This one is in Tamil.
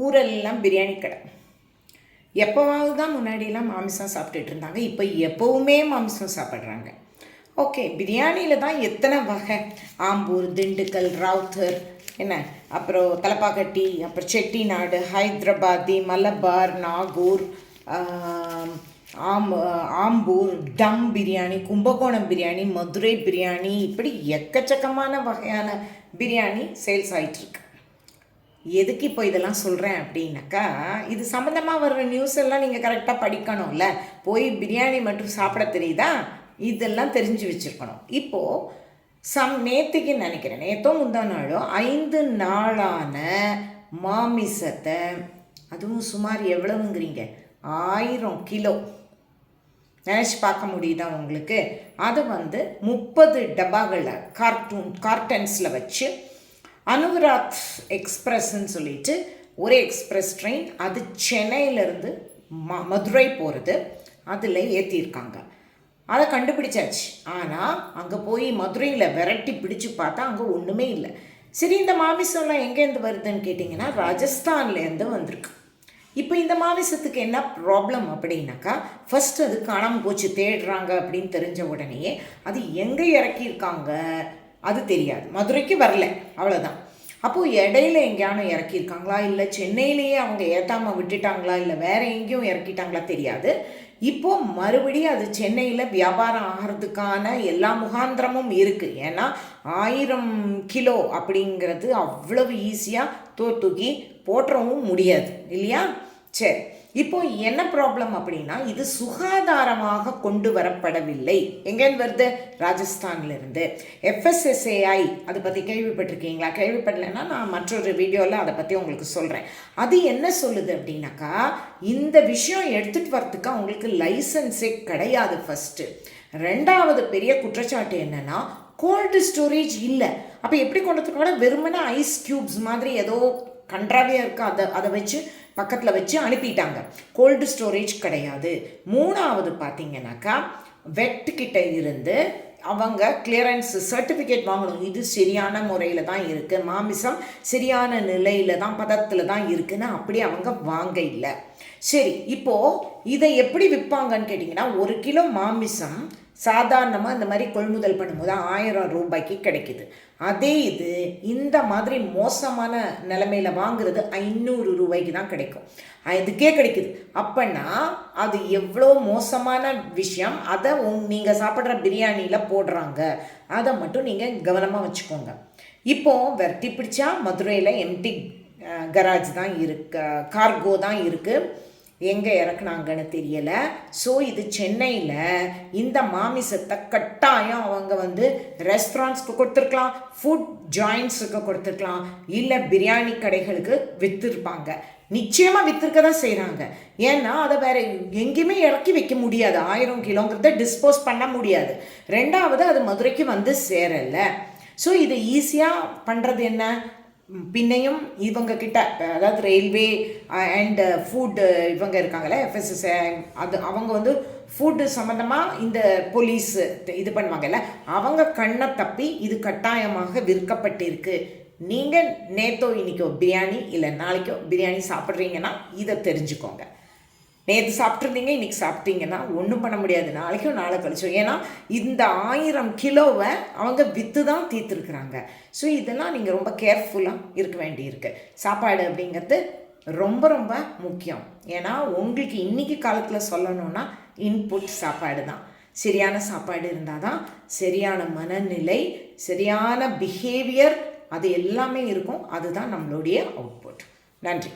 ஊரெல்லாம் பிரியாணி கடை. எப்போவாவது தான் முன்னாடியெல்லாம் மாமிசம் சாப்பிட்டுட்டு இருந்தாங்க. இப்போ எப்போவுமே மாமிசம் சாப்பிட்றாங்க. ஓகே பிரியாணியில் தான் எத்தனை வகை? ஆம்பூர் திண்டுக்கல் ராவுத்தர் என்ன? அப்புறம் தலப்பாக்கட்டி அப்புறம் செட்டிநாடு ஹைதராபாதி மலபார் நாகூர் ஆம், ஆம்பூர் டம் பிரியாணி கும்பகோணம் பிரியாணி மதுரை பிரியாணி இப்படி எக்கச்சக்கமான வகையான பிரியாணி சேல்ஸ் ஆகிட்டுருக்கு எதுக்கு இப்போ இதெல்லாம் சொல்கிறேன் அப்படின்னாக்கா இது சம்மந்தமாக வர்ற நியூஸ் எல்லாம் நீங்கள் கரெக்டாக படிக்கணும்ல. போய் பிரியாணி மட்டும் சாப்பிட தெரியுதா? இதெல்லாம் தெரிஞ்சு வச்சுருக்கணும். இப்போது சம் நேற்றுக்கு நினைக்கிறேன் நேத்தோ முந்தா நாளோ ஐந்து நாளான மாமிசத்தை அதுவும் சுமார் எவ்வளவுங்கிறீங்க? ஆயிரம் கிலோ. நினச்சி பார்க்க முடியுதா உங்களுக்கு? அது வந்து முப்பது டப்பாகளில் கார்ட்டூன் கார்ட்டன்ஸில் வச்சு அனுவராத் எக்ஸ்பிரஸ்ன்னு சொல்லிட்டு ஒரு எக்ஸ்பிரஸ் ட்ரெயின் அது சென்னையிலேருந்து ம மதுரை போகிறது அதில் ஏற்றிருக்காங்க அதை கண்டுபிடிச்சாச்சு. ஆனால் அங்கே போய் மதுரையில் விரட்டி பிடிச்சு பார்த்தா அங்கே ஒன்றுமே இல்லை. சரி இந்த மாமிசம்லாம் எங்கேருந்து வருதுன்னு கேட்டிங்கன்னா ராஜஸ்தான்லேருந்து வந்திருக்கு. இப்போ இந்த மாமிசத்துக்கு என்ன ப்ராப்ளம் அப்படின்னாக்கா ஃபஸ்ட் அது காணாமல் போச்சு தேடுறாங்க அப்படின்னு தெரிஞ்ச உடனேயே அது எங்கே இறக்கியிருக்காங்க? அது தெரியாது. மதுரைக்கு வரல. அவ்வளோதான் அப்போது இடையில எங்கேயானும் இறக்கியிருக்காங்களா? இல்லை சென்னையிலேயே அவங்க ஏற்றாமல் விட்டுட்டாங்களா? இல்லை வேற எங்கேயும் இறக்கிட்டாங்களா தெரியாது. இப்போ மறுபடியும் அது சென்னையில் வியாபாரம் ஆகிறதுக்கான எல்லா முகாந்திரமும் இருக்குது ஏன்னா ஆயிரம் கிலோ அப்படிங்கிறது அவ்வளவு ஈஸியாக தோத்தூக்கி போட்டுறவும் முடியாது. இல்லையா? சரி. இப்போ என்ன ப்ராப்ளம் அப்படின்னா இது சுகாதாரமாக கொண்டு வரப்படவில்லை. எங்கேருந்து வருது? ராஜஸ்தான்ல இருந்து எஃப்எஸ்எஸ்ஏஐ அதை பற்றி கேள்விப்பட்டிருக்கீங்களா? கேள்விப்படலைன்னா நான் மற்றொரு வீடியோவில் அதை பற்றி உங்களுக்கு சொல்கிறேன் அது என்ன சொல்லுது அப்படின்னாக்கா இந்த விஷயம் எடுத்துகிட்டு வரத்துக்கு அவங்களுக்கு லைசன்ஸே கிடையாது ஃபஸ்ட்டு ரெண்டாவது பெரிய குற்றச்சாட்டு என்னென்னா கோல்டு ஸ்டோரேஜ் இல்லை. அப்போ எப்படி கொண்டு வந்துருக்காங்க வெறுமனே ஐஸ் க்யூப்ஸ் மாதிரி ஏதோ கன்றாவே இருக்கு அதை அதை வச்சு பக்கத்தில் வச்சு அனுப்பிட்டாங்க. கோல்டு ஸ்டோரேஜ் கிடையாது. மூணாவது பார்த்தீங்கன்னாக்கா வெட் கிட்ட இருந்து அவங்க கிளியரன்ஸ் சர்டிஃபிகேட் வாங்கணும். இது சரியான முறையில் தான் இருக்குது மாமிசம் சரியான நிலையில் தான் பதத்தில் தான் இருக்குதுன்னு அப்படி அவங்க வாங்க இல்லை. சரி இப்போது இதை எப்படி விற்பாங்கன்னு கேட்டிங்கன்னா ஒரு கிலோ மாமிசம் சாதாரணமாக இந்த மாதிரி கொள்முதல் பண்ணும்போது ஆயிரம் ரூபாய்க்கு கிடைக்குது. அதே இது இந்த மாதிரி மோசமான நிலைமையில் வாங்குறது ஐநூறு ரூபாய்க்கு தான் கிடைக்கும். இதுக்கே கிடைக்குது. அப்போன்னா அது எவ்வளோ மோசமான விஷயம்? அதை உங் நீங்கள் சாப்பிட்ற பிரியாணியில் போடுறாங்க. அதை மட்டும் நீங்கள் கவனமாக வச்சுக்கோங்க. இப்போது வெரட்டி பிடிச்சா மதுரையில் எம்டி கராஜ் தான் இருக்கு கார்கோ தான் இருக்குது எங்கே இறக்குனாங்கன்னு தெரியலை. ஸோ இது சென்னையில் இந்த மாமிசத்தை கட்டாயம் அவங்க வந்து ரெஸ்டாரண்ட்ஸ்க்கு கொடுத்துருக்கலாம் ஃபுட் ஜாயின்ஸுக்கு கொடுத்துருக்கலாம் இல்லை பிரியாணி கடைகளுக்கு விற்றுருப்பாங்க நிச்சயமாக விற்றுருக்க தான் செய்கிறாங்க ஏன்னா அதை வேற எங்கேயுமே இறக்கி வைக்க முடியாது. ஆயிரம் கிலோங்கிறத டிஸ்போஸ் பண்ண முடியாது. ரெண்டாவது அது மதுரைக்கு வந்து சேரலை. ஸோ இதை ஈஸியாக பண்ணுறது என்ன? பின்னையும் இவங்க கிட்ட அதாவது ரயில்வே அண்டு ஃபுட்டு இவங்க இருக்காங்களே எஃப்எஸ்எஸ் அது அவங்க வந்து ஃபுட்டு சம்மந்தமாக இந்த போலீஸ் இது பண்ணுவாங்கல்ல அவங்க கண்ணை தப்பி இது கட்டாயமாக விற்கப்பட்டிருக்கு. நீங்கள் நேத்தோ இன்னைக்கோ பிரியாணி இல்லை நாளைக்கோ பிரியாணி சாப்பிட்றீங்கன்னா இதை தெரிஞ்சுக்கோங்க. நேற்று சாப்பிட்ருந்தீங்க இன்றைக்கி சாப்பிட்டீங்கன்னா ஒன்றும் பண்ண முடியாது. நாளைக்கும் நாளை கழிச்சோம். ஏன்னா இந்த ஆயிரம் கிலோவை அவங்க விற்று தான் தீர்த்துருக்குறாங்க. ஸோ இதெல்லாம் நீங்கள் ரொம்ப கேர்ஃபுல்லாக இருக்க வேண்டியிருக்கு. சாப்பாடு அப்படிங்கிறது ரொம்ப ரொம்ப முக்கியம். ஏன்னா உங்களுக்கு இன்றைக்கி காலத்தில் சொல்லணும்னா இன்புட் சாப்பாடு தான் சரியான சாப்பாடு இருந்தால் தான் சரியான மனநிலை சரியான பிஹேவியர் அது எல்லாமே இருக்கும். அதுதான் நம்மளுடைய அவுட்புட் நன்றி.